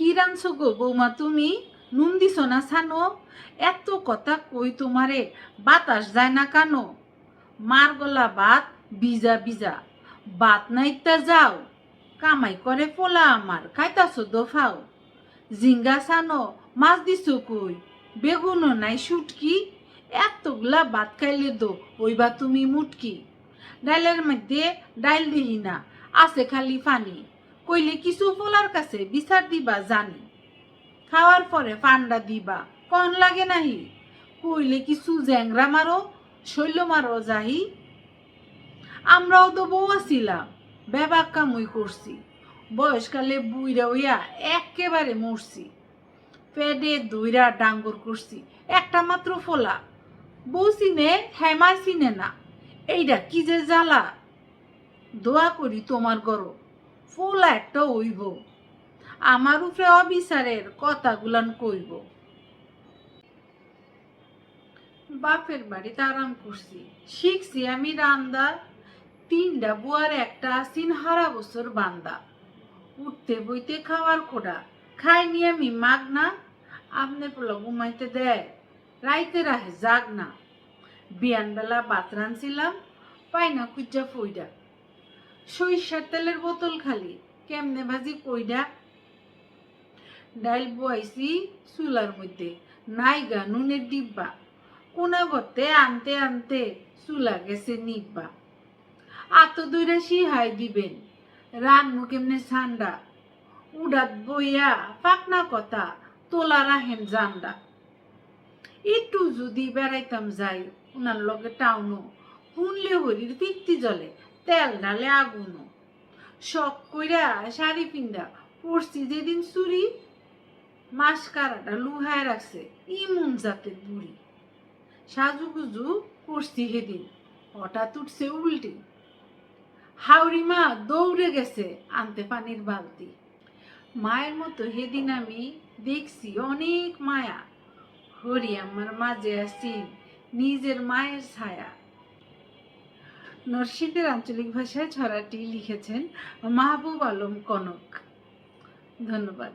কি রানছো গো বৌমা তুমি? নুন দিছ না ছানো? এত কথা কই তোমারে? বাতাস যায় না কানো? মার গলা ভাত বিজা বিজা বাত নাইতা যাও। কামাই করে পোলা আমার, খাইতাছো দোফাও। জিঙ্গা ছানো, মাছ দিছো কই? বেগুনও নাই শুটকি। এতগুলা ভাত খাইলে দো ওইবা তুমি মুটকি। ডাইলের মধ্যে ডাইল দিহি না, আছে খালি পানি। কইলে কিছু পোলার কাছে বিচার দিবা জানি। খাওয়ার পরে পান্ডা দিবা, কন লাগে নাহি? কইলে কিছু জ্যাংরা মারো, শৈল মারো যাহি। আমরাও তো বউ আছিলাম, বেবাক কামুই করছি। বয়সকালে বুইরা হইয়া একেবারে মরছি। পেডে দুইরা ডাঙ্গর করছি, একটা মাত্র ফোলা। বউ চিনে হেমা চিনে না। এইটা কি যে জ্বালা? দোয়া করি তোমার গরো ফোলা একটা হইব আমার উপরে অবিচারের কথাগুলান কইব। বাপের বাড়িতে আরাম করছি। শিখছি আমি রান্দা তিনটা বুয়ার একটা আসিন হারা বছর বান্দা। উঠতে বইতে খাওয়ার খোড়া খাইনি আমি মাগ না আপনি পোলা ঘুমাইতে দেয়, রাইতে রাহে জাগ না বিয়ানবেলা ভাত রানছিলাম পাই না কুজ্জা ফইডা। সরিষার তেলের বোতল খালি। কেমনে ভাজি কইডা ডাইল বয়াইছি চুলার মধ্যে। নাইগা নুনের ডিব্বা। কোনা গতে আনতে আনতে চুলা গেছে নিব্বা। আত দুইরা সিহাই দিবেন। রান্নু কেমনে ঠান্ডা উড়াত বইয়া পাকনা কথা তোলা রাহেন জান্ডা। একটু যদি বেড়াইতাম যাই, উনার লগে টাউনও। শুনলে হরির পিত্তি জলে। তেল ডালে আগুনও শখ কইরা শাড়ি পিন্দা পড়ছি যেদিন চুরি মাস কারাটা লুহায় রাখছে ইমন জাতের বুড়ি। সাজুগুজু করছি সেদিন, হঠাৎ উঠছে উল্টি। হাওড়ি মা দৌড়ে গেছে আনতে পানির বালতি। মায়ের মতো সেদিন আমি দেখছি অনেক মায়া। হরি আমার মাঝে আসি নিজের মায়ের ছায়া। নরসিংদের আঞ্চলিক ভাষায় ছড়াটি লিখেছেন মাহবুব আলম কনক। ধন্যবাদ।